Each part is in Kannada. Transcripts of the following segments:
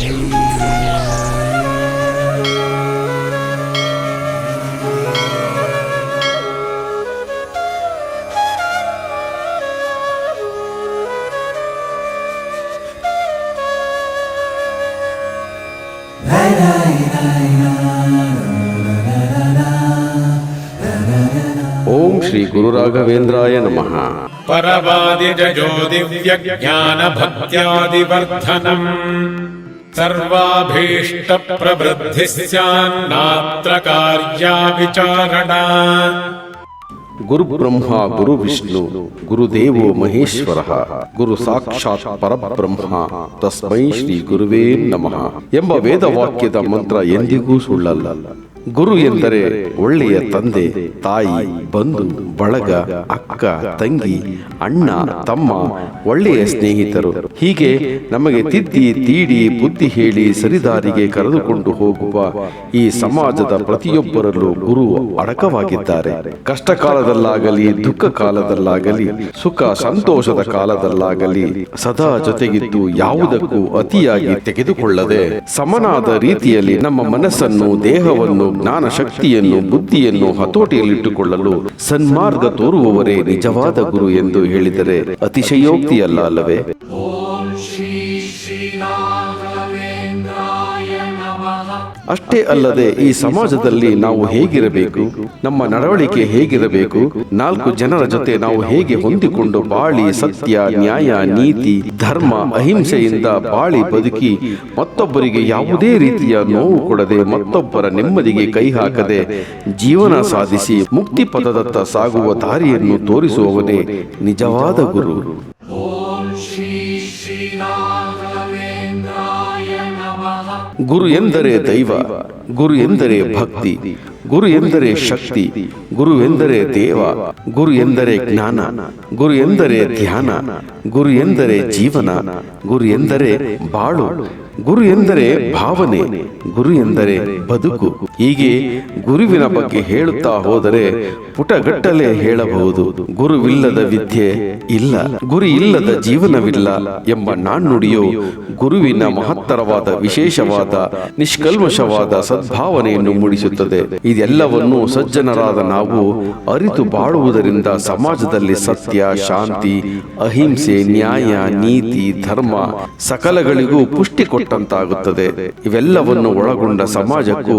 ओम श्री गुरु राघवेंद्राय नमः। परवादिजो दिव्यज्ञानभक्त्यादिवर्धनम् सर्वाभीष्टप्रवृद्धिः स्यान्नात्र कार्या विचारणा ಗುರು ಬ್ರಹ್ಮ ಗುರು ವಿಷ್ಣು ಗುರುದೇವೋ ಮಹೇಶ್ವರ ಗುರು ಸಾಕ್ಷಾತ್ ಪರಬ್ರಹ್ಮ ತಸ್ಮೈ ಶ್ರೀ ಗುರುವೇ ನಮಃ ಎಂಬ ವೇದವಾಕ್ಯದ ಮಂತ್ರ ಎಂದಿಗೂ ಸುಳ್ಳಲ್ಲ ಗುರು ಎಂದರೆ ಒಳ್ಳೆಯ ತಂದೆ ತಾಯಿ ಬಂಧು ಬಳಗ ಅಕ್ಕ ತಂಗಿ ಅಣ್ಣ ತಮ್ಮ ಒಳ್ಳೆಯ ಸ್ನೇಹಿತರು. ಹೀಗೆ ನಮಗೆ ತಿದ್ದಿ ತೀಡಿ ಬುದ್ಧಿ ಹೇಳಿ ಸರಿದಾರಿಗೆ ಕರೆದುಕೊಂಡು ಹೋಗುವ ಈ ಸಮಾಜದ ಪ್ರತಿಯೊಬ್ಬರಲ್ಲೂ ಗುರು ಅಡಕವಾಗಿದ್ದಾರೆ. ಕಷ್ಟ ಕಾಲದಲ್ಲಾಗಲಿ ದುಃಖ ಕಾಲದಲ್ಲಾಗಲಿ ಸುಖ ಸಂತೋಷದ ಕಾಲದಲ್ಲಾಗಲಿ ಸದಾ ಜೊತೆಗಿದ್ದು ಯಾವುದಕ್ಕೂ ಅತಿಯಾಗಿ ತೆಗೆದುಕೊಳ್ಳದೆ ಸಮನಾದ ರೀತಿಯಲ್ಲಿ ನಮ್ಮ ಮನಸ್ಸನ್ನು ದೇಹವನ್ನು ಜ್ಞಾನ ಶಕ್ತಿಯನ್ನು ಬುದ್ಧಿಯನ್ನು ಹತೋಟಿಯಲ್ಲಿಟ್ಟುಕೊಳ್ಳಲು ಸನ್ಮಾರ್ಗ ತೋರುವವರೇ ನಿಜವಾದ ಗುರು ಎಂದು ಹೇಳಿದರೆ ಅತಿಶಯೋಕ್ತಿಯಲ್ಲ ಅಲ್ಲವೇ? ಅಷ್ಟೇ ಅಲ್ಲದೆ ಈ ಸಮಾಜದಲ್ಲಿ ನಾವು ಹೇಗಿರಬೇಕು, ನಮ್ಮ ನಡವಳಿಕೆ ಹೇಗಿರಬೇಕು, ನಾಲ್ಕು ಜನರ ಜೊತೆ ನಾವು ಹೇಗೆ ಹೊಂದಿಕೊಂಡು ಬಾಳಿ ಸತ್ಯ, ನ್ಯಾಯ, ನೀತಿ, ಧರ್ಮ, ಅಹಿಂಸೆಯಿಂದ ಬಾಳಿ ಬದುಕಿ ಮತ್ತೊಬ್ಬರಿಗೆ ಯಾವುದೇ ರೀತಿಯ ನೋವು ಕೊಡದೆ ಮತ್ತೊಬ್ಬರ ನೆಮ್ಮದಿಗೆ ಕೈ ಹಾಕದೆ ಜೀವನ ಸಾಧಿಸಿ ಮುಕ್ತಿ ಪದದತ್ತ ಸಾಗುವ ದಾರಿಯನ್ನು ತೋರಿಸುವವನೇ ನಿಜವಾದ ಗುರು. ಗುರು ಎಂದರೆ ದೈವ ಗುರು ಎಂದರೆ ಭಕ್ತಿ ಗುರು ಎಂದರೆ ಶಕ್ತಿ ಗುರು ಎಂದರೆ ದೇವ ಗುರು ಎಂದರೆ ಜ್ಞಾನ ಗುರು ಎಂದರೆ ಧ್ಯಾನ ಗುರು ಎಂದರೆ ಜೀವನ ಗುರು ಎಂದರೆ ಬಾಳು ಗುರು ಎಂದರೆ ಭಾವನೆ, ಗುರು ಎಂದರೆ ಬದುಕು. ಹೀಗೆ ಗುರುವಿನ ಬಗ್ಗೆ ಹೇಳುತ್ತಾ ಹೋದರೆ ಪುಟಗಟ್ಟಲೆ ಹೇಳಬಹುದು, ಗುರುವಿಲ್ಲದ ವಿದ್ಯೆ ಇಲ್ಲ, ಗುರಿ ಇಲ್ಲದ ಜೀವನವಿಲ್ಲ ಎಂಬ ನಾಣ್ಣುಡಿಯು ಗುರುವಿನ ಮಹತ್ತರವಾದ ವಿಶೇಷವಾದ, ನಿಷ್ಕಲ್ಮಶವಾದ ಸದ್ಭಾವನೆಯನ್ನು ಮೂಡಿಸುತ್ತದೆ. ಇದೆಲ್ಲವನ್ನು ಸಜ್ಜನರಾದ ನಾವು ಅರಿತು ಬಾಳುವುದರಿಂದ ಸಮಾಜದಲ್ಲಿ ಸತ್ಯ, ಶಾಂತಿ, ಅಹಿಂಸೆ, ನ್ಯಾಯ, ನೀತಿ, ಧರ್ಮ ಸಕಲಗಳಿಗೂ ಪುಷ್ಟಿ ಕೊಟ್ಟಂತಾಗುತ್ತದೆ ಇವೆಲ್ಲವನ್ನು ಒಳಗೊಂಡ ಸಮಾಜಕ್ಕೂ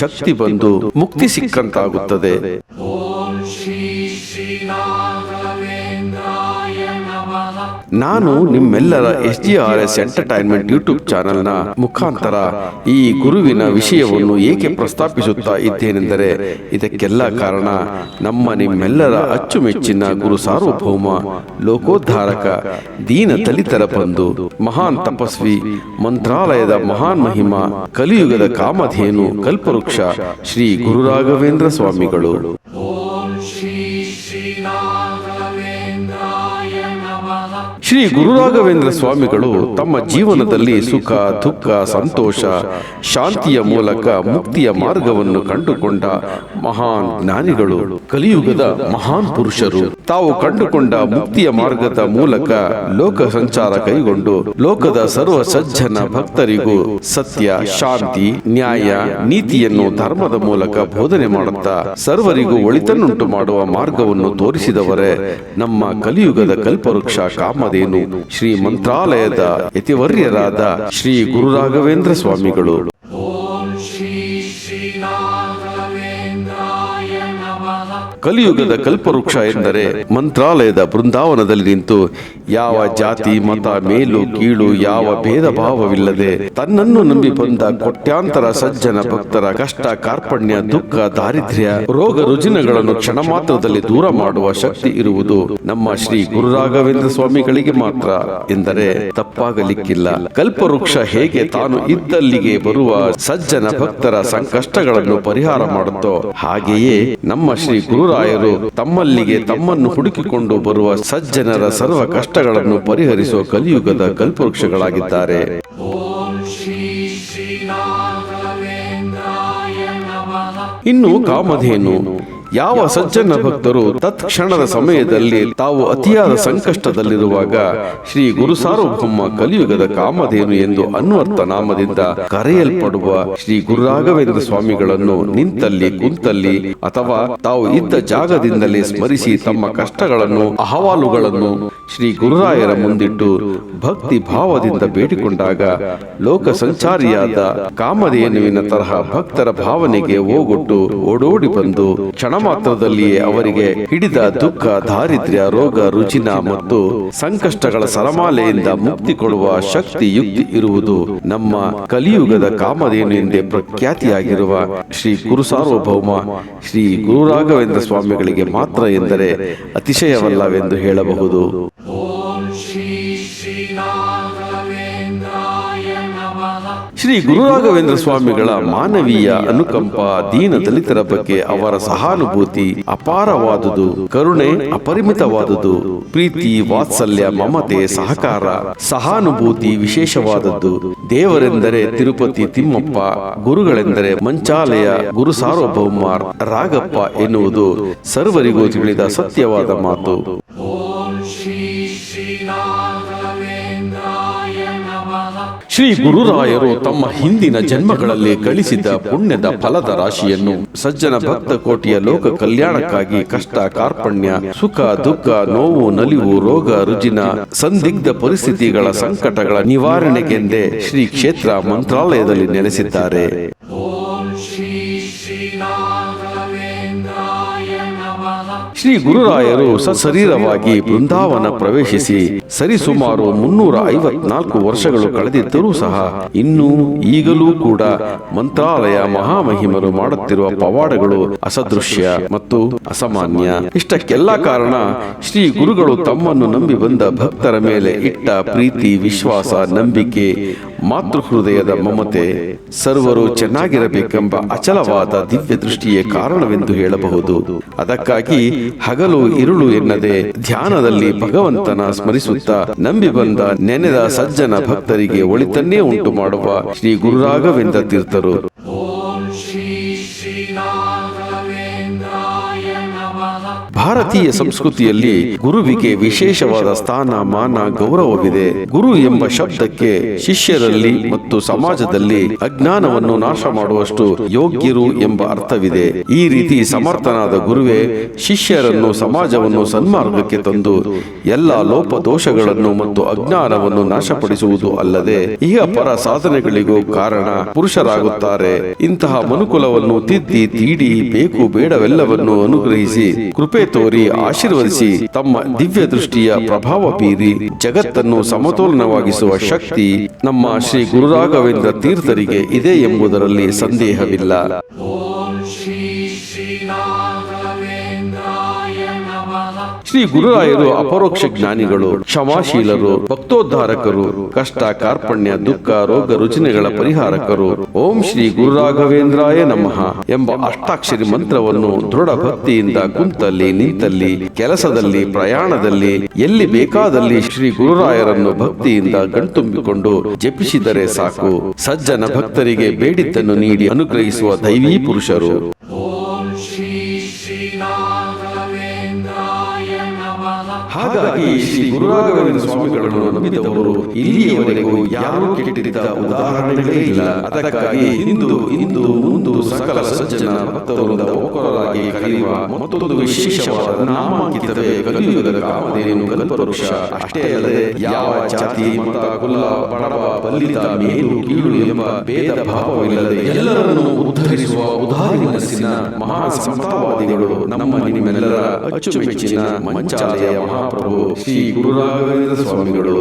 ಶಕ್ತಿ ಬಂದು ಮುಕ್ತಿ ಸಿಕ್ಕಂತಾಗುತ್ತದೆ. ನಾನು ನಿಮ್ಮೆಲ್ಲರ S G R S entertainment YouTube ಚಾನೆಲ್ನ ಮುಖಾಂತರ ಈ ಗುರುವಿನ ವಿಷಯವನ್ನು ಏಕೆ ಪ್ರಸ್ತಾಪಿಸುತ್ತಾ ಇದ್ದೇನೆಂದರೆ ಇದಕ್ಕೆಲ್ಲ ಕಾರಣ ನಮ್ಮ ನಿಮ್ಮೆಲ್ಲರ ಅಚ್ಚುಮೆಚ್ಚಿನ ಗುರು ಸಾರ್ವಭೌಮ, ಲೋಕೋದ್ಧಾರಕ, ದೀನ ತಲಿತರ ಬಂಧು, ಮಹಾನ್ ತಪಸ್ವಿ, ಮಂತ್ರಾಲಯದ ಮಹಾನ್ ಮಹಿಮಾ, ಕಲಿಯುಗದ ಕಾಮಧೇನು, ಕಲ್ಪವೃಕ್ಷ, ಶ್ರೀ ಗುರುರಾಘವೇಂದ್ರ ಸ್ವಾಮಿಗಳು. ಶ್ರೀ ಗುರು ರಾಘವೇಂದ್ರ ಸ್ವಾಮಿಗಳು ತಮ್ಮ ಜೀವನದಲ್ಲಿ ಸುಖ ದುಃಖ ಸಂತೋಷ ಶಾಂತಿಯ ಮೂಲಕ ಮುಕ್ತಿಯ ಮಾರ್ಗವನ್ನು ಕಂಡುಕೊಂಡ ಮಹಾನ್ ಜ್ಞಾನಿಗಳು ಕಲಿಯುಗದ ಮಹಾನ್ ಪುರುಷರು. ತಾವು ಕಂಡುಕೊಂಡ ಮುಕ್ತಿಯ ಮಾರ್ಗದ ಮೂಲಕ ಲೋಕ ಸಂಚಾರ ಕೈಗೊಂಡು ಲೋಕದ ಸರ್ವ ಸಜ್ಜನ ಭಕ್ತರಿಗೂ ಸತ್ಯ ಶಾಂತಿ ನ್ಯಾಯ ನೀತಿಯನ್ನು ಧರ್ಮದ ಮೂಲಕ ಬೋಧನೆ ಮಾಡುತ್ತಾ ಸರ್ವರಿಗೂ ಒಳಿತನ್ನುಂಟು ಮಾಡುವ ಮಾರ್ಗವನ್ನು ತೋರಿಸಿದವರೇ ನಮ್ಮ ಕಲಿಯುಗದ ಕಲ್ಪವೃಕ್ಷ ಕಾಮಧೇನು ಶ್ರೀ ಮಂತ್ರಾಲಯದ ಯತಿವರ್ಯರಾದ ಶ್ರೀ ಗುರು ರಾಘವೇಂದ್ರ ಸ್ವಾಮಿಗಳು. ಕಲಿಯುಗದ ಕಲ್ಪವೃಕ್ಷ ಎಂದರೆ ಮಂತ್ರಾಲಯದ ಬೃಂದಾವನದಲ್ಲಿ ನಿಂತು ಯಾವ ಜಾತಿ ಮತ ಮೇಲು ಕೀಳು ಯಾವ ಭೇದ ಭಾವವಿಲ್ಲದೆ ತನ್ನನ್ನು ನಂಬಿ ಬಂದ ಕೋಟ್ಯಾಂತರ ಸಜ್ಜನ ಭಕ್ತರ ಕಷ್ಟ ಕಾರ್ಪಣ್ಯ ದುಃಖ ದಾರಿದ್ರ್ಯ ರೋಗ ರುಜಿನಗಳನ್ನು ಕ್ಷಣ ಮಾತ್ರದಲ್ಲಿ ದೂರ ಮಾಡುವ ಶಕ್ತಿ ಇರುವುದು ನಮ್ಮ ಶ್ರೀ ಗುರು ರಾಘವೇಂದ್ರ ಸ್ವಾಮಿಗಳಿಗೆ ಮಾತ್ರ ಎಂದರೆ ತಪ್ಪಾಗಲಿಕ್ಕಿಲ್ಲ. ಕಲ್ಪವೃಕ್ಷ ಹೇಗೆ ತಾನು ಇದ್ದಲ್ಲಿಗೆ ಬರುವ ಸಜ್ಜನ ಭಕ್ತರ ಸಂಕಷ್ಟಗಳನ್ನು ಪರಿಹಾರ ಮಾಡುತ್ತೋ? ಹಾಗೆಯೇ ನಮ್ಮ ಶ್ರೀ ಗುರುರಾಯರು ತಮ್ಮಲ್ಲಿಗೆ ತಮ್ಮನ್ನು ಹುಡುಕಿಕೊಂಡು ಬರುವ ಸಜ್ಜನರ ಸರ್ವ ಕಷ್ಟಗಳನ್ನು ಪರಿಹರಿಸುವ ಕಲಿಯುಗದ ಕಲ್ಪವೃಕ್ಷಗಳಾಗಿದ್ದಾರೆ. ಇನ್ನು ಕಾಮಧೇನು ಯಾವ ಸಜ್ಜನ ಭಕ್ತರು ತತ್ಕ್ಷಣದ ಸಮಯದಲ್ಲಿ ತಾವು ಅತಿಯಾದ ಸಂಕಷ್ಟದಲ್ಲಿರುವಾಗ ಶ್ರೀ ಗುರು ಸಾರ್ವಭೌಮ ಕಲಿಯುಗದ ಕಾಮಧೇನು ಎಂದು ಅನ್ವರ್ಥ ನಾಮದಿಂದ ಕರೆಯಲ್ಪಡುವ ಶ್ರೀ ಗುರು ರಾಘವೇಂದ್ರ ಸ್ವಾಮಿಗಳನ್ನು ನಿಂತಲ್ಲಿ ಕುಂತಲ್ಲಿ ಅಥವಾ ತಾವು ಇದ್ದ ಜಾಗದಿಂದಲೇ ಸ್ಮರಿಸಿ ತಮ್ಮ ಕಷ್ಟಗಳನ್ನು ಅಹವಾಲುಗಳನ್ನು ಶ್ರೀ ಗುರುರಾಯರ ಮುಂದಿಟ್ಟು ಭಕ್ತಿ ಭಾವದಿಂದ ಬೇಡಿಕೊಂಡಾಗ ಲೋಕ ಸಂಚಾರಿಯಾದ ಕಾಮಧೇನುವಿನ ತರಹ ಭಕ್ತರ ಭಾವನೆಗೆ ಓಗೊಟ್ಟು ಓಡೋಡಿ ಬಂದು ಕ್ಷಣ ಮಾತ್ರದಲ್ಲಿಯೇ ಅವರಿಗೆ ಹಿಡಿದ ದುಃಖ, ದಾರಿದ್ರ್ಯ, ರೋಗ ರುಚಿನ ಮತ್ತು ಸಂಕಷ್ಟಗಳ ಸರಮಾಲೆಯಿಂದ ಮುಕ್ತಿ ಕೊಡುವ ಶಕ್ತಿ ಯುಕ್ತಿ ಇರುವುದು ನಮ್ಮ ಕಲಿಯುಗದ ಕಾಮಧೇನು ಎಂದೇ ಪ್ರಖ್ಯಾತಿಯಾಗಿರುವ ಶ್ರೀ ಗುರು ಸಾರ್ವಭೌಮ ಶ್ರೀ ಗುರುರಾಘವೇಂದ್ರ ಸ್ವಾಮಿಗಳಿಗೆ ಮಾತ್ರ ಎಂದರೆ ಅತಿಶಯವಲ್ಲವೆಂದು ಹೇಳಬಹುದು. ಶ್ರೀ ಗುರು ರಾಘವೇಂದ್ರ ಸ್ವಾಮಿಗಳ ಮಾನವೀಯ ಅನುಕಂಪ ದೀನ ದಲಿತರ ಬಗ್ಗೆ ಅವರ ಸಹಾನುಭೂತಿ ಅಪಾರವಾದುದು, ಕರುಣೆ ಅಪರಿಮಿತವಾದುದು, ಪ್ರೀತಿ ವಾತ್ಸಲ್ಯ ಮಮತೆ ಸಹಕಾರ ಸಹಾನುಭೂತಿ ವಿಶೇಷವಾದದ್ದು. ದೇವರೆಂದರೆ ತಿರುಪತಿ ತಿಮ್ಮಪ್ಪ, ಗುರುಗಳೆಂದರೆ ಮಂಚಾಲಯ ಗುರು ಸಾರ್ವಭೌಮ ರಾಗಪ್ಪ ಎನ್ನುವುದು ಸರ್ವರಿಗೂ ತಿಳಿದ ಸತ್ಯವಾದ ಮಾತು. ಶ್ರೀ ಗುರುರಾಯರು ತಮ್ಮ ಹಿಂದಿನ ಜನ್ಮಗಳಲ್ಲಿ ಗಳಿಸಿದ ಪುಣ್ಯದ ಫಲದ ರಾಶಿಯನ್ನು ಸಜ್ಜನ ಭಕ್ತ ಕೋಟಿಯ ಲೋಕ ಕಲ್ಯಾಣಕ್ಕಾಗಿ ಕಷ್ಟ, ಕಾರ್ಪಣ್ಯ, ಸುಖ, ದುಃಖ, ನೋವು, ನಲಿವು, ರೋಗ, ರುಜಿನ, ಸಂದಿಗ್ಧ ಪರಿಸ್ಥಿತಿಗಳ ಸಂಕಟಗಳ ನಿವಾರಣೆಗೆಂದೇ ಶ್ರೀ ಕ್ಷೇತ್ರ ಮಂತ್ರಾಲಯದಲ್ಲಿ ನೆಲೆಸಿದ್ದಾರೆ. ಶ್ರೀ ಗುರುರಾಯರು ಸಶರೀರವಾಗಿ ಬೃಂದಾವನ ಪ್ರವೇಶಿಸಿ ಸರಿಸುಮಾರು ಮುನ್ನೂರ ಐವತ್ನಾಲ್ಕು ವರ್ಷಗಳು ಕಳೆದಿದ್ದರೂ ಸಹ ಇನ್ನೂ ಈಗಲೂ ಕೂಡ ಮಂತ್ರಾಲಯ ಮಹಾಮಹಿಮರು ಮಾಡುತ್ತಿರುವ ಪವಾಡಗಳು ಅಸದೃಶ್ಯ ಮತ್ತು ಅಸಾಮಾನ್ಯ. ಇಷ್ಟಕ್ಕೆಲ್ಲ ಕಾರಣ ಶ್ರೀ ಗುರುಗಳು ತಮ್ಮನ್ನು ನಂಬಿ ಬಂದ ಭಕ್ತರ ಮೇಲೆ ಇಟ್ಟ ಪ್ರೀತಿ, ವಿಶ್ವಾಸ, ನಂಬಿಕೆ ಮಾತೃ ಹೃದಯದ ಮಮತೆ ಸರ್ವರು ಚೆನ್ನಾಗಿರಬೇಕೆಂಬ ಅಚಲವಾದ ದಿವ್ಯ ದೃಷ್ಟಿಯೇ ಕಾರಣವೆಂದು ಹೇಳಬಹುದು. ಅದಕ್ಕಾಗಿ ಹಗಲು ಇರುಳು ಎನ್ನದೆ ಧ್ಯಾನದಲ್ಲಿ ಭಗವಂತನ ಸ್ಮರಿಸುತ್ತಾ ನಂಬಿ ಬಂದ ನೆನೆದ ಸಜ್ಜನ ಭಕ್ತರಿಗೆ ಒಳಿತನ್ನೇ ಉಂಟು ಮಾಡುವ ಶ್ರೀ ಗುರುರಾಘವೇಂದ್ರ ತೀರ್ಥರು. ಭಾರತೀಯ ಸಂಸ್ಕೃತಿಯಲ್ಲಿ ಗುರುವಿಗೆ ವಿಶೇಷವಾದ ಸ್ಥಾನ ಮಾನ ಗೌರವವಿದೆ. ಗುರು ಎಂಬ ಶಬ್ದಕ್ಕೆ ಶಿಷ್ಯರಲ್ಲಿ ಮತ್ತು ಸಮಾಜದಲ್ಲಿ ಅಜ್ಞಾನವನ್ನು ನಾಶ ಮಾಡುವಷ್ಟು ಯೋಗ್ಯರು ಎಂಬ ಅರ್ಥವಿದೆ. ಈ ರೀತಿ ಸಮರ್ಥನಾದ ಗುರುವೇ ಶಿಷ್ಯರನ್ನು ಸಮಾಜವನ್ನು ಸನ್ಮಾರ್ಗಕ್ಕೆ ತಂದು ಎಲ್ಲ ಲೋಪದೋಷಗಳನ್ನು ಮತ್ತು ಅಜ್ಞಾನವನ್ನು ನಾಶಪಡಿಸುವುದು ಅಲ್ಲದೆ ಈ ಅಪರ ಸಾಧನೆಗಳಿಗೂ ಕಾರಣ ಪುರುಷರಾಗುತ್ತಾರೆ. ಇಂತಹ ಮನುಕುಲವನ್ನು ತಿದ್ದಿ ತೀಡಿ ಬೇಕು ಬೇಡವೆಲ್ಲವನ್ನು ಅನುಗ್ರಹಿಸಿ ಕೃಪೆ ತೋರಿ ಆಶೀರ್ವದಿಸಿ ತಮ್ಮ ದಿವ್ಯ ದೃಷ್ಟಿಯ ಪ್ರಭಾವ ಬೀರಿ ಜಗತ್ತನ್ನು ಸಮತೋಲನವಾಗಿಸುವ ಶಕ್ತಿ ನಮ್ಮ ಶ್ರೀ ಗುರುರಾಘವೇಂದ್ರ ತೀರ್ಥರಿಗೆ ಇದೆ ಎಂಬುದರಲ್ಲಿ ಸಂದೇಹವಿಲ್ಲ. ಶ್ರೀ ಗುರುರಾಯರು ಅಪರೋಕ್ಷ ಜ್ಞಾನಿಗಳು, ಕ್ಷಮಾಶೀಲರು, ಭಕ್ತೋದ್ಧಾರಕರು, ಕಷ್ಟ, ಕಾರ್ಪಣ್ಯ, ದುಃಖ, ರೋಗ ರುಜಿನಗಳ ಪರಿಹಾರಕರು. ಓಂ ಶ್ರೀ ಗುರುರಾಘವೇಂದ್ರಾಯ ನಮಃ ಎಂಬ ಅಷ್ಟಾಕ್ಷರಿ ಮಂತ್ರವನ್ನು ದೃಢ ಭಕ್ತಿಯಿಂದ ಕುಂತಲ್ಲಿ, ನಿಂತಲ್ಲಿ, ಕೆಲಸದಲ್ಲಿ, ಪ್ರಯಾಣದಲ್ಲಿ, ಎಲ್ಲಿ ಬೇಕಾದಲ್ಲಿ ಶ್ರೀ ಗುರುರಾಯರನ್ನು ಭಕ್ತಿಯಿಂದ ಗಣ್ತುಂಬಿಕೊಂಡು ಜಪಿಸಿದರೆ ಸಾಕು. ಸಜ್ಜನ ಭಕ್ತರಿಗೆ ಬೇಡಿದ್ದನ್ನು ನೀಡಿ ಅನುಗ್ರಹಿಸುವ ದೈವೀ ಪುರುಷರು. ಹಾಗಾಗಿ ಶ್ರೀ ಗುರುರಾಘವೇಂದ್ರ ಸ್ವಾಮಿಗಳನ್ನು ನಂಬಿದವರು ಇಲ್ಲಿಯವರೆಗೂ ಯಾರೂ ಕೆಟ್ಟಿದ್ದ ಉದಾಹರಣೆಗಳೇ ಇಲ್ಲ. ಅದಕ್ಕಾಗಿ ಇಂದು ಇಂದು ಮುಂದು ಸಕಲ ಸಜ್ಜನ ಭಕ್ತವೃಂದ ಒಕ್ಕೊರಲಾಗಿ ಕಲಿಯುವ ಮತ್ತೊಂದು ವಿಶೇಷವಾದ ನಾಮಾಂಕಿತವೇ ಕಲಿಯುಗದ ಕಾಮಧೇನು ಕಲ್ಪವೃಕ್ಷ ಅಷ್ಟೇ ಅಲ್ಲದೆ ಯಾವ ಜಾತಿ, ಮತ, ಕುಲ, ಬಡವ ಬಲ್ಲಿದ ಮೇಲು, ಕೀಳು ಎಂಬ ಭೇದ ಭಾವವಿಲ್ಲದೆ ಎಲ್ಲರನ್ನೂ ಉದ್ಧರಿಸುವ ಉದಾರಿ ಮನಸ್ಸಿನ ಮಹಾ ಸಮತಾವಾದಿಗಳು ನಮ್ಮ ನಿಮ್ಮೆಲ್ಲರ ಅಚ್ಚುಮೆಚ್ಚಿನ ಮಂಚಾಲಯ ಮಹಾಪ್ರಭು ಶ್ರೀ ಗುರುರಾಘವೇಂದ್ರ ಸ್ವಾಮಿಗಳು.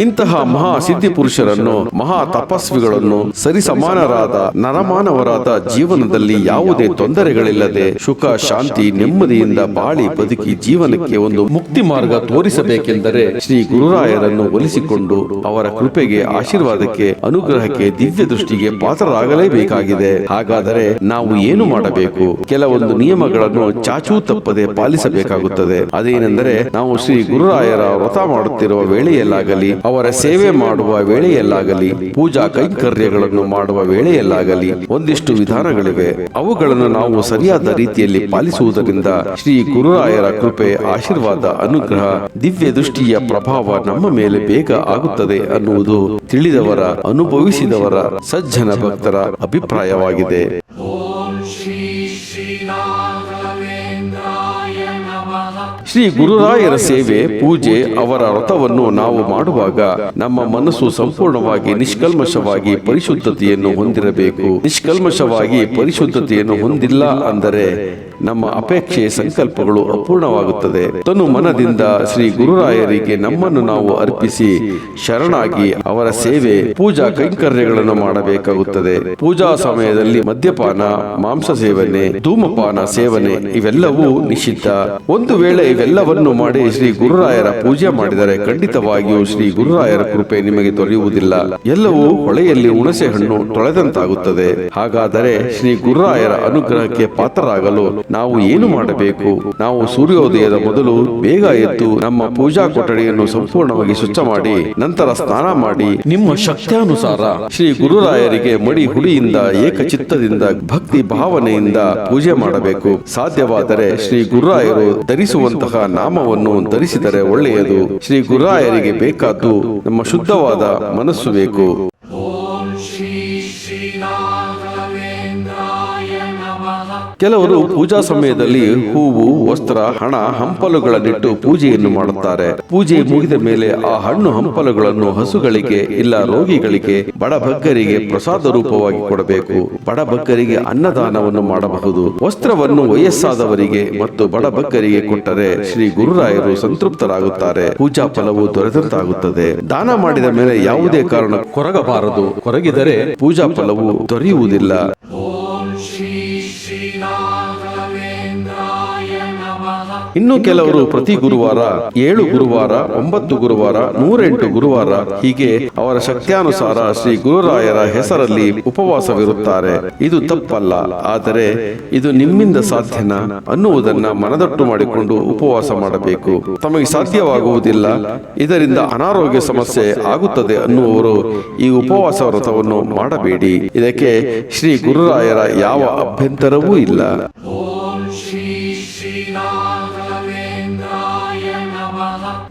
ಇಂತಹ ಮಹಾ ಸಿದ್ಧಿ ಪುರುಷರನ್ನು ಮಹಾ ತಪಸ್ವಿಗಳನ್ನು ಸರಿಸಮಾನರಾದ ನರಮಾನವರಾದ ಜೀವನದಲ್ಲಿ ಯಾವುದೇ ತೊಂದರೆಗಳಿಲ್ಲದೆ ಸುಖ ಶಾಂತಿ ನೆಮ್ಮದಿಯಿಂದ ಬಾಳಿ ಬದುಕಿ ಜೀವನಕ್ಕೆ ಒಂದು ಮುಕ್ತಿ ಮಾರ್ಗ ತೋರಿಸಬೇಕೆಂದರೆ ಶ್ರೀ ಗುರುರಾಯರನ್ನು ಒಲಿಸಿಕೊಂಡು ಅವರ ಕೃಪೆಗೆ ಆಶೀರ್ವಾದಕ್ಕೆ ಅನುಗ್ರಹಕ್ಕೆ ದಿವ್ಯ ದೃಷ್ಟಿಗೆ ಪಾತ್ರರಾಗಲೇಬೇಕಾಗಿದೆ. ಹಾಗಾದರೆ ನಾವು ಏನು ಮಾಡಬೇಕು? ಕೆಲವೊಂದು ನಿಯಮಗಳನ್ನು ಚಾಚೂ ತಪ್ಪದೆ ಪಾಲಿಸಬೇಕಾಗುತ್ತದೆ. ಅದೇನೆಂದರೆ ನಾವು ಶ್ರೀ ಗುರುರಾಯರ ವ್ರತ ಮಾಡುತ್ತಿರುವ ವೇಳೆಯಲ್ಲಿ ಅವರ ಸೇವೆ ಮಾಡುವ ವೇಳೆಯಲ್ಲಾಗಲಿ, ಪೂಜಾ ಕೈಂಕರ್ಯಗಳನ್ನು ಮಾಡುವ ವೇಳೆಯಲ್ಲಾಗಲಿ ಒಂದಿಷ್ಟು ವಿಧಾನಗಳಿವೆ. ಅವುಗಳನ್ನು ನಾವು ಸರಿಯಾದ ರೀತಿಯಲ್ಲಿ ಪಾಲಿಸುವುದರಿಂದ ಶ್ರೀ ಗುರುರಾಯರ ಕೃಪೆ, ಆಶೀರ್ವಾದ, ಅನುಗ್ರಹ, ದಿವ್ಯ ದೃಷ್ಟಿಯ ಪ್ರಭಾವ ನಮ್ಮ ಮೇಲೆ ಬೇಗ ಆಗುತ್ತದೆ ಅನ್ನುವುದು ತಿಳಿದವರ, ಅನುಭವಿಸಿದವರ ಸಜ್ಜನ ಭಕ್ತರ ಅಭಿಪ್ರಾಯವಾಗಿದೆ. ಶ್ರೀ ಗುರುರಾಯರ ಸೇವೆ ಪೂಜೆ ಅವರ ವ್ರತವನ್ನು ನಾವು ಮಾಡುವಾಗ ನಮ್ಮ ಮನಸ್ಸು ಸಂಪೂರ್ಣವಾಗಿ ನಿಷ್ಕಲ್ಮಶವಾಗಿ ಪರಿಶುದ್ಧತೆಯನ್ನು ಹೊಂದಿರಬೇಕು. ನಿಷ್ಕಲ್ಮಶವಾಗಿ ಪರಿಶುದ್ಧತೆಯನ್ನು ಹೊಂದಿಲ್ಲ ಅಂದರೆ ನಮ್ಮ ಅಪೇಕ್ಷೆ ಸಂಕಲ್ಪಗಳು ಅಪೂರ್ಣವಾಗುತ್ತದೆ. ತನು ಮನದಿಂದ ಶ್ರೀ ಗುರುರಾಯರಿಗೆ ನಮ್ಮನ್ನು ನಾವು ಅರ್ಪಿಸಿ ಶರಣಾಗಿ ಅವರ ಸೇವೆ ಪೂಜಾ ಕೈಂಕರ್ಯಗಳನ್ನು ಮಾಡಬೇಕಾಗುತ್ತದೆ. ಪೂಜಾ ಸಮಯದಲ್ಲಿ ಮದ್ಯಪಾನ ಮಾಂಸ ಸೇವನೆ ಧೂಮಪಾನ ಸೇವನೆ ಇವೆಲ್ಲವೂ ನಿಷಿದ್ಧ. ಒಂದು ವೇಳೆ ಇವೆಲ್ಲವನ್ನು ಮಾಡಿ ಶ್ರೀ ಗುರುರಾಯರ ಪೂಜೆ ಮಾಡಿದರೆ ಖಂಡಿತವಾಗಿಯೂ ಶ್ರೀ ಗುರುರಾಯರ ಕೃಪೆ ನಿಮಗೆ ದೊರೆಯುವುದಿಲ್ಲ. ಎಲ್ಲವೂ ಹೊಳೆಯಲ್ಲಿ ಹುಣಸೆ ಹಣ್ಣು ತೊಳೆದಂತಾಗುತ್ತದೆ. ಹಾಗಾದರೆ ಶ್ರೀ ಗುರುರಾಯರ ಅನುಗ್ರಹಕ್ಕೆ ಪಾತ್ರರಾಗಲು ನಾವು ಏನು ಮಾಡಬೇಕು? ನಾವು ಸೂರ್ಯೋದಯದ ಮೊದಲು ಬೇಗ ಎದ್ದು ನಮ್ಮ ಪೂಜಾ ಕೊಠಡಿಯನ್ನು ಸಂಪೂರ್ಣವಾಗಿ ಸ್ವಚ್ಛ ಮಾಡಿ ನಂತರ ಸ್ನಾನ ಮಾಡಿ ನಿಮ್ಮ ಶಕ್ತಿಯಾನುಸಾರ ಶ್ರೀ ಗುರುರಾಯರಿಗೆ ಮಡಿ ಹುಡಿಯಿಂದ ಏಕಚಿತ್ತದಿಂದ ಭಕ್ತಿ ಭಾವನೆಯಿಂದ ಪೂಜೆ ಮಾಡಬೇಕು. ಸಾಧ್ಯವಾದರೆ ಶ್ರೀ ಗುರುರಾಯರು ಧರಿಸುವಂತಹ ನಾಮವನ್ನು ಧರಿಸಿದರೆ ಒಳ್ಳೆಯದು. ಶ್ರೀ ಗುರುರಾಯರಿಗೆ ಬೇಕಾದ್ದು ನಮ್ಮ ಶುದ್ಧವಾದ ಮನಸ್ಸು ಬೇಕು. ಕೆಲವರು ಪೂಜಾ ಸಮಯದಲ್ಲಿ ಹೂವು, ವಸ್ತ್ರ, ಹಣ, ಹಂಪಲುಗಳನ್ನಿಟ್ಟು ಪೂಜೆಯನ್ನು ಮಾಡುತ್ತಾರೆ. ಪೂಜೆ ಮುಗಿದ ಮೇಲೆ ಆ ಹಣ್ಣು ಹಂಪಲುಗಳನ್ನು ಹಸುಗಳಿಗೆ ಇಲ್ಲ ರೋಗಿಗಳಿಗೆ ಬಡಬಗ್ಗರಿಗೆ ಪ್ರಸಾದ ರೂಪವಾಗಿ ಕೊಡಬೇಕು. ಬಡಬಗ್ಗರಿಗೆ ಅನ್ನದಾನವನ್ನು ಮಾಡಬಹುದು. ವಸ್ತ್ರವನ್ನು ವಯಸ್ಸಾದವರಿಗೆ ಮತ್ತು ಬಡಬಗ್ಗರಿಗೆ ಕೊಟ್ಟರೆ ಶ್ರೀ ಗುರುರಾಯರು ಸಂತೃಪ್ತರಾಗುತ್ತಾರೆ. ಪೂಜಾ ಫಲವು ದೊರೆತಂತಾಗುತ್ತದೆ. ದಾನ ಮಾಡಿದ ಮೇಲೆ ಯಾವುದೇ ಕಾರಣ ಕೊರಗಬಾರದು. ಕೊರಗಿದರೆ ಪೂಜಾ ಫಲವು ದೊರೆಯುವುದಿಲ್ಲ. ಇನ್ನು ಕೆಲವರು ಪ್ರತಿ ಗುರುವಾರ ಏಳು ಗುರುವಾರ ಒಂಬತ್ತು ಗುರುವಾರ ನೂರೆಂಟು ಗುರುವಾರ ಹೀಗೆ ಅವರ ಶಕ್ತಿಯಾನುಸಾರ ಶ್ರೀ ಗುರುರಾಯರ ಹೆಸರಲ್ಲಿ ಉಪವಾಸವಿರುತ್ತಾರೆ. ಇದು ತಪ್ಪಲ್ಲ. ಆದರೆ ಇದು ನಿಮ್ಮಿಂದ ಸಾಧ್ಯನಾ ಅನ್ನುವುದನ್ನ ಮನದಟ್ಟು ಮಾಡಿಕೊಂಡು ಉಪವಾಸ ಮಾಡಬೇಕು. ತಮಗೆ ಸಾಧ್ಯವಾಗುವುದಿಲ್ಲ. ಇದರಿಂದ ಅನಾರೋಗ್ಯ ಸಮಸ್ಯೆ ಆಗುತ್ತದೆ ಅನ್ನುವರು ಈ ಉಪವಾಸ ವ್ರತವನ್ನು ಮಾಡಬೇಡಿ. ಇದಕ್ಕೆ ಶ್ರೀ ಗುರುರಾಯರ ಯಾವ ಅಭ್ಯಂತರವೂ ಇಲ್ಲ.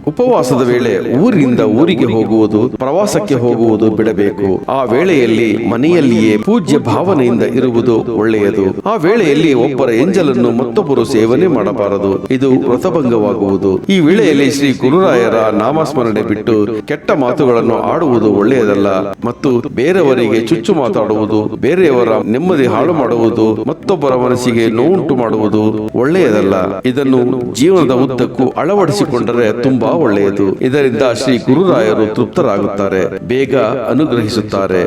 ಉಪವಾಸದ ವೇಳೆ ಊರಿನಿಂದ ಊರಿಗೆ ಹೋಗುವುದು, ಪ್ರವಾಸಕ್ಕೆ ಹೋಗುವುದು ಬಿಡಬೇಕು. ಆ ವೇಳೆಯಲ್ಲಿ ಮನೆಯಲ್ಲಿಯೇ ಪೂಜ್ಯ ಭಾವನೆಯಿಂದ ಇರುವುದು ಒಳ್ಳೆಯದು. ಆ ವೇಳೆಯಲ್ಲಿ ಒಬ್ಬರ ಎಂಜಲನ್ನು ಮತ್ತೊಬ್ಬರು ಸೇವನೆ ಮಾಡಬಾರದು. ಇದು ವ್ರತಭಂಗವಾಗುವುದು. ಈ ವೇಳೆಯಲ್ಲಿ ಶ್ರೀ ಗುರುರಾಯರ ನಾಮಸ್ಮರಣೆ ಬಿಟ್ಟು ಕೆಟ್ಟ ಮಾತುಗಳನ್ನು ಆಡುವುದು ಒಳ್ಳೆಯದಲ್ಲ. ಮತ್ತು ಬೇರೆಯವರಿಗೆ ಚುಚ್ಚು ಮಾತಾಡುವುದು, ಬೇರೆಯವರ ನೆಮ್ಮದಿ ಹಾಳು ಮಾಡುವುದು, ಮತ್ತೊಬ್ಬರ ಮನಸ್ಸಿಗೆ ನೋವುಂಟು ಮಾಡುವುದು ಒಳ್ಳೆಯದಲ್ಲ. ಇದನ್ನು ಜೀವನದ ಉದ್ದಕ್ಕೂ ಅಳವಡಿಸಿಕೊಂಡರೆ ತುಂಬಾ ಒಳ್ಳೆಯದು. ಇದರಿಂದ ಶ್ರೀ ಗುರುರಾಯರು ತೃಪ್ತರಾಗುತ್ತಾರೆ. ಬೇಗ ಅನುಗ್ರಹಿಸುತ್ತಾರೆ.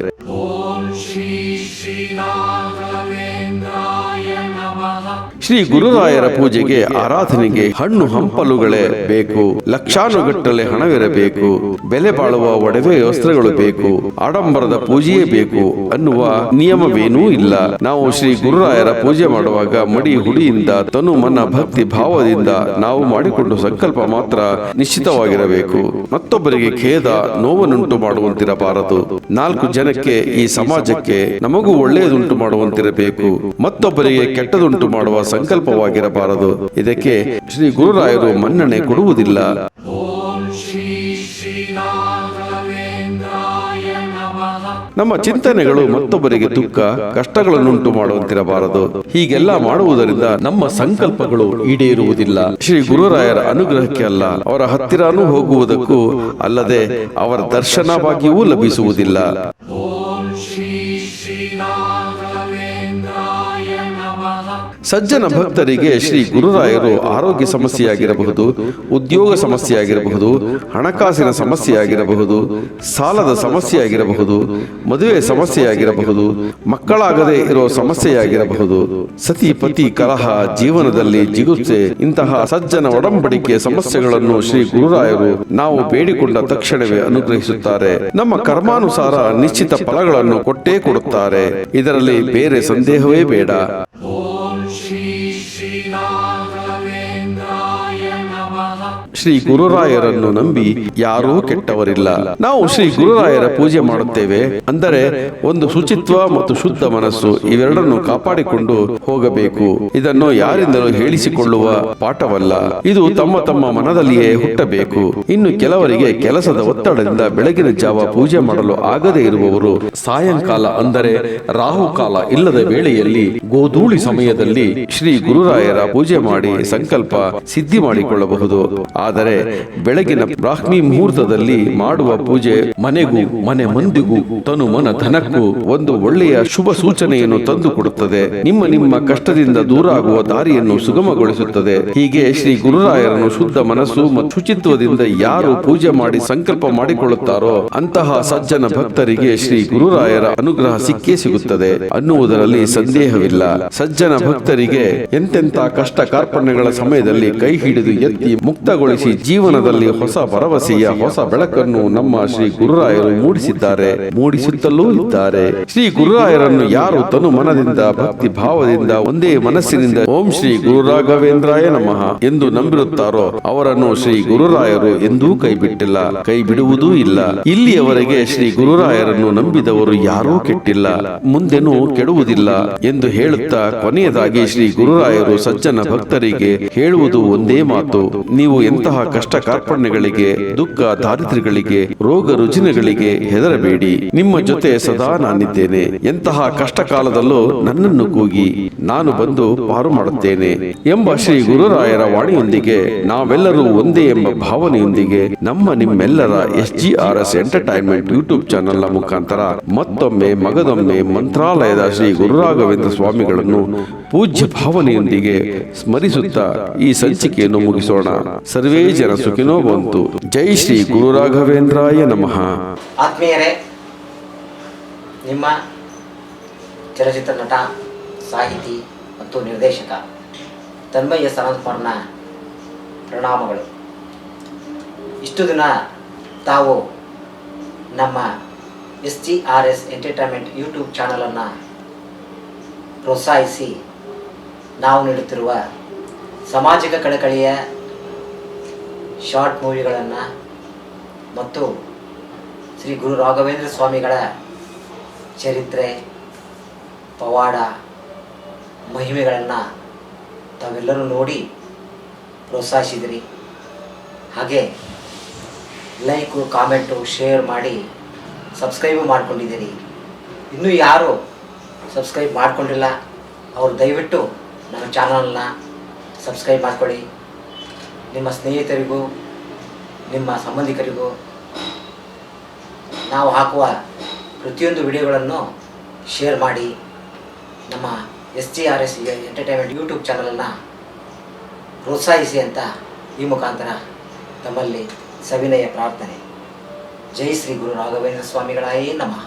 ಶ್ರೀ ಗುರುರಾಯರ ಪೂಜೆಗೆ ಆರಾಧನೆಗೆ ಹಣ್ಣು ಹಂಪಲುಗಳೇ ಬೇಕು. ಲಕ್ಷಾನುಗಟ್ಟಲೆ ಹಣವಿರಬೇಕು. ಬೆಲೆ ಬಾಳುವ ಒಡವೆ ವಸ್ತ್ರಗಳು ಬೇಕು. ಆಡಂಬರದ ಪೂಜೆಯೇ ಬೇಕು ಅನ್ನುವ ನಿಯಮವೇನೂ ಇಲ್ಲ. ನಾವು ಶ್ರೀ ಗುರುರಾಯರ ಪೂಜೆ ಮಾಡುವಾಗ ಮಡಿ ಹುಡಿಯಿಂದ ತನು ಮನ ಭಕ್ತಿ ಭಾವದಿಂದ ನಾವು ಮಾಡಿಕೊಂಡು ಸಂಕಲ್ಪ ಮಾತ್ರ ನಿಶ್ಚಿತವಾಗಿರಬೇಕು. ಮತ್ತೊಬ್ಬರಿಗೆ ಖೇದ ನೋವನ್ನುಂಟು ಮಾಡುವಂತಿರಬಾರದು. ನಾಲ್ಕು ಜನಕ್ಕೆ ಈ ಸಮಾಜಕ್ಕೆ ನಮಗೂ ಒಳ್ಳೆಯದುಂಟು ಮಾಡುವಂತಿರಬೇಕು. ಮತ್ತೊಬ್ಬರಿಗೆ ಕೆಟ್ಟದುಂಟು ಮಾಡುವ ಸಂಕಲ್ಪವಾಗಿರಬಾರದು. ಇದಕ್ಕೆ ಶ್ರೀ ಗುರುರಾಯರು ಮನ್ನಣೆ ಕೊಡುವುದಿಲ್ಲ. ನಮ್ಮ ಚಿಂತನೆಗಳು ಮತ್ತೊಬ್ಬರಿಗೆ ದುಃಖ, ಕಷ್ಟಗಳನ್ನುಂಟು ಮಾಡುವಂತಿರಬಾರದು. ಹೀಗೆಲ್ಲ ಮಾಡುವುದರಿಂದ ನಮ್ಮ ಸಂಕಲ್ಪಗಳು ಈಡೇರುವುದಿಲ್ಲ. ಶ್ರೀ ಗುರುರಾಯರ ಅನುಗ್ರಹಕ್ಕೆ ಅಲ್ಲ, ಅವರ ಹತ್ತಿರನೂ ಹೋಗುವುದಕ್ಕೂ ಅಲ್ಲದೆ ಅವರ ದರ್ಶನ ಲಭಿಸುವುದಿಲ್ಲ. ಸಜ್ಜನ ಭಕ್ತರಿಗೆ ಶ್ರೀ ಗುರುರಾಯರು ಆರೋಗ್ಯ ಸಮಸ್ಯೆಯಾಗಿರಬಹುದು ಉದ್ಯೋಗ ಸಮಸ್ಯೆಯಾಗಿರಬಹುದು ಹಣಕಾಸಿನ ಸಮಸ್ಯೆಯಾಗಿರಬಹುದು ಸಾಲದ ಸಮಸ್ಯೆಯಾಗಿರಬಹುದು ಮದುವೆ ಸಮಸ್ಯೆಯಾಗಿರಬಹುದು ಮಕ್ಕಳಾಗದೇ ಇರೋ ಸಮಸ್ಯೆಯಾಗಿರಬಹುದು. ಸತಿ ಪತಿ ಕಲಹ ಜೀವನದಲ್ಲಿ ಜಿಗುತ್ಸೆ ಇಂತಹ ಸಜ್ಜನ ಒಡಂಬಡಿಕೆ ಸಮಸ್ಯೆಗಳನ್ನು ಶ್ರೀ ಗುರುರಾಯರು ನಾವು ಬೇಡಿಕೊಂಡ ತಕ್ಷಣವೇ ಅನುಗ್ರಹಿಸುತ್ತಾರೆ. ನಮ್ಮ ಕರ್ಮಾನುಸಾರ ನಿಶ್ಚಿತ ಫಲಗಳನ್ನು ಕೊಟ್ಟೇ ಕೊಡುತ್ತಾರೆ. ಇದರಲ್ಲಿ ಬೇರೆ ಸಂದೇಹವೇ ಬೇಡ. ಶ್ರೀ ಗುರುರಾಯರನ್ನು ನಂಬಿ ಯಾರೂ ಕೆಟ್ಟವರಿಲ್ಲ. ನಾವು ಶ್ರೀ ಗುರುರಾಯರ ಪೂಜೆ ಮಾಡುತ್ತೇವೆ. ಅಂದರೆ ಒಂದು ಶುಚಿತ್ವ ಮತ್ತು ಶುದ್ಧ ಮನಸ್ಸು ಇವೆರಡನ್ನು ಕಾಪಾಡಿಕೊಂಡು ಹೋಗಬೇಕು. ಇದನ್ನು ಯಾರಿಂದಲೂ ಹೇಳಿಸಿಕೊಳ್ಳುವ ಪಾಠವಲ್ಲ. ಇದು ತಮ್ಮ ತಮ್ಮ ಮನದಲ್ಲಿಯೇ ಹುಟ್ಟಬೇಕು. ಇನ್ನು ಕೆಲವರಿಗೆ ಕೆಲಸದ ಒತ್ತಡದಿಂದ ಬೆಳಗಿನ ಜಾವ ಪೂಜೆ ಮಾಡಲು ಆಗದೇ ಇರುವವರು ಸಾಯಂಕಾಲ ಅಂದರೆ ರಾಹುಕಾಲ ಇಲ್ಲದ ವೇಳೆಯಲ್ಲಿ ಗೋಧೂಳಿ ಸಮಯದಲ್ಲಿ ಶ್ರೀ ಗುರುರಾಯರ ಪೂಜೆ ಮಾಡಿ ಸಂಕಲ್ಪ ಸಿದ್ಧಿ ಮಾಡಿಕೊಳ್ಳಬಹುದು. ಆದರೆ ಬೆಳಗಿನ ಬ್ರಾಹ್ಮಿ ಮುಹೂರ್ತದಲ್ಲಿ ಮಾಡುವ ಪೂಜೆ ಮನೆಗೂ ಮನೆ ಮಂದಿಗೂ ತನು ಮನ ಧನಕ್ಕೂ ಒಂದು ಒಳ್ಳೆಯ ಶುಭ ಸೂಚನೆಯನ್ನು ತಂದುಕೊಡುತ್ತದೆ. ನಿಮ್ಮ ನಿಮ್ಮ ಕಷ್ಟದಿಂದ ದೂರ ಆಗುವ ದಾರಿಯನ್ನು ಸುಗಮಗೊಳಿಸುತ್ತದೆ. ಹೀಗೆ ಶ್ರೀ ಗುರುರಾಯರನ್ನು ಶುದ್ಧ ಮನಸ್ಸು ಮತ್ತು ಶುಚಿತ್ವದಿಂದ ಯಾರು ಪೂಜೆ ಮಾಡಿ ಸಂಕಲ್ಪ ಮಾಡಿಕೊಳ್ಳುತ್ತಾರೋ ಅಂತಹ ಸಜ್ಜನ ಭಕ್ತರಿಗೆ ಶ್ರೀ ಗುರುರಾಯರ ಅನುಗ್ರಹ ಸಿಕ್ಕೇ ಸಿಗುತ್ತದೆ. ಅನ್ನುವುದರಲ್ಲಿ ಸಂದೇಹವಿಲ್ಲ. ಸಜ್ಜನ ಭಕ್ತರಿಗೆ ಎಂತೆಂತ ಕಷ್ಟ ಕಾರ್ಪಣ್ಯಗಳ ಸಮಯದಲ್ಲಿ ಕೈ ಹಿಡಿದು ಎತ್ತಿ ಮುಕ್ತಗೊಳಿಸಿ ಜೀವನದಲ್ಲಿ ಹೊಸ ಭರವಸೆಯ ಹೊಸ ಬೆಳಕನ್ನು ನಮ್ಮ ಶ್ರೀ ಗುರುರಾಯರು ಮೂಡಿಸಿದ್ದಾರೆ, ಮೂಡಿಸುತ್ತಲೂ ಇದ್ದಾರೆ. ಶ್ರೀ ಗುರುರಾಯರನ್ನು ಯಾರು ತನು ಮನದಿಂದ, ಭಕ್ತಿ ಭಾವದಿಂದ, ಒಂದೇ ಮನಸ್ಸಿನಿಂದ ಓಂ ಶ್ರೀ ಗುರು ರಾಘವೇಂದ್ರಾಯ ನಮಃ ಎಂದು ನಂಬಿರುತ್ತಾರೋ ಅವರನ್ನು ಶ್ರೀ ಗುರುರಾಯರು ಎಂದೂ ಕೈ ಬಿಟ್ಟಿಲ್ಲ ಕೈ ಬಿಡುವುದೂ ಇಲ್ಲ. ಇಲ್ಲಿಯವರೆಗೆ ಶ್ರೀ ಗುರುರಾಯರನ್ನು ನಂಬಿದವರು ಯಾರೂ ಕೆಟ್ಟಿಲ್ಲ, ಮುಂದೆನೂ ಕೆಡುವುದಿಲ್ಲ ಎಂದು ಹೇಳುತ್ತಾ ಕೊನೆಯದಾಗಿ ಶ್ರೀ ಗುರುರಾಯರು ಸಜ್ಜನ ಭಕ್ತರಿಗೆ ಹೇಳುವುದು ಒಂದೇ ಮಾತು, ನೀವು ಎಂತಹ ಕಷ್ಟ ಕಾರ್ಪಣ್ಯಗಳಿಗೆ ದುಃಖ ದಾರಿದ್ರ್ಯಗಳಿಗೆ ರೋಗ ರುಜಿನಗಳಿಗೆ ಹೆದರಬೇಡಿ. ನಿಮ್ಮ ಜೊತೆ ಸದಾ ನಾನಿದ್ದೇನೆ. ಎಂತಹ ಕಷ್ಟ ಕಾಲದಲ್ಲೂ ನನ್ನನ್ನು ಕೂಗಿ ನಾನು ಬಂದು ಪಾರು ಮಾಡುತ್ತೇನೆ. ಎಂಬ ಶ್ರೀ ಗುರುರಾಯರ ವಾಣಿಯೊಂದಿಗೆ ನಾವೆಲ್ಲರೂ ಒಂದೇ ಎಂಬ ಭಾವನೆಯೊಂದಿಗೆ ನಮ್ಮ ನಿಮ್ಮೆಲ್ಲರ S G R S entertainment YouTube ಚಾನೆಲ್ನ ಮುಖಾಂತರ ಮತ್ತೊಮ್ಮೆ ಮಗದೊಮ್ಮೆ ಮಂತ್ರಾಲಯದ ಶ್ರೀ ಗುರುರಾಘವೇಂದ್ರ ಸ್ವಾಮಿಗಳನ್ನು ಪೂಜ್ಯ ಭಾವನೆಯೊಂದಿಗೆ ಸ್ಮರಿಸುತ್ತಾ ಈ ಸಂಚಿಕೆಯನ್ನು ಮುಗಿಸೋಣ. ಸರ್ವೇ ಜನ ಸುಖಿನೋ ಬಂತು. ಜೈ ಶ್ರೀ ಗುರು ರಾಘವೇಂದ್ರಾಯ ನಮಃ. ಆತ್ಮೀಯರೇ, ನಿಮ್ಮ ಚಲಚಿತ್ರ ನಟ, ಸಾಹಿತಿ ಮತ್ತು ನಿರ್ದೇಶಕ ತನ್ಮಯ್ಯ ಸನತ್ಕುಮಾರ್ನ ಪ್ರಣಾಮಗಳು. ಇಷ್ಟು ದಿನ ತಾವು ನಮ್ಮ S G R S entertainment YouTube ಚಾನಲನ್ನು ಪ್ರೋತ್ಸಾಹಿಸಿ ನಾವು ನೀಡುತ್ತಿರುವ ಸಾಮಾಜಿಕ ಕಳಕಳಿಯ ಶಾರ್ಟ್ ಮೂವಿಗಳನ್ನು ಮತ್ತು ಶ್ರೀ ಗುರು ರಾಘವೇಂದ್ರ ಸ್ವಾಮಿಗಳ ಚರಿತ್ರೆ, ಪವಾಡ, ಮಹಿಮೆಗಳನ್ನು ತಾವೆಲ್ಲರೂ ನೋಡಿ ಪ್ರೋತ್ಸಾಹಿಸಿದಿರಿ. ಹಾಗೆ ಲೈಕು, ಕಾಮೆಂಟು, ಶೇರ್ ಮಾಡಿ ಸಬ್ಸ್ಕ್ರೈಬು ಮಾಡ್ಕೊಂಡಿದ್ದೀರಿ. ಇನ್ನೂ ಯಾರು ಸಬ್ಸ್ಕ್ರೈಬ್ ಮಾಡಿಕೊಂಡಿಲ್ಲ, ಅವರು ದಯವಿಟ್ಟು ನಮ್ಮ ಚಾನಲ್ನ ಸಬ್ಸ್ಕ್ರೈಬ್ ಮಾಡ್ಕೊಳ್ಳಿ. ನಿಮ್ಮ ಸ್ನೇಹಿತರಿಗೂ, ನಿಮ್ಮ ಸಂಬಂಧಿಕರಿಗೂ ನಾವು ಹಾಕುವ ಪ್ರತಿಯೊಂದು ವಿಡಿಯೋಗಳನ್ನು ಶೇರ್ ಮಾಡಿ ನಮ್ಮ S G R S entertainment YouTube ಚಾನಲನ್ನು ಪ್ರೋತ್ಸಾಹಿಸಿ ಅಂತ ಈ ಮುಖಾಂತರ ತಮ್ಮಲ್ಲಿ ಸವಿನಯ ಪ್ರಾರ್ಥನೆ. ಜೈ ಶ್ರೀ ಗುರು ರಾಘವೇಂದ್ರ ಸ್ವಾಮಿಗಳಾಯೇ ನಮಃ.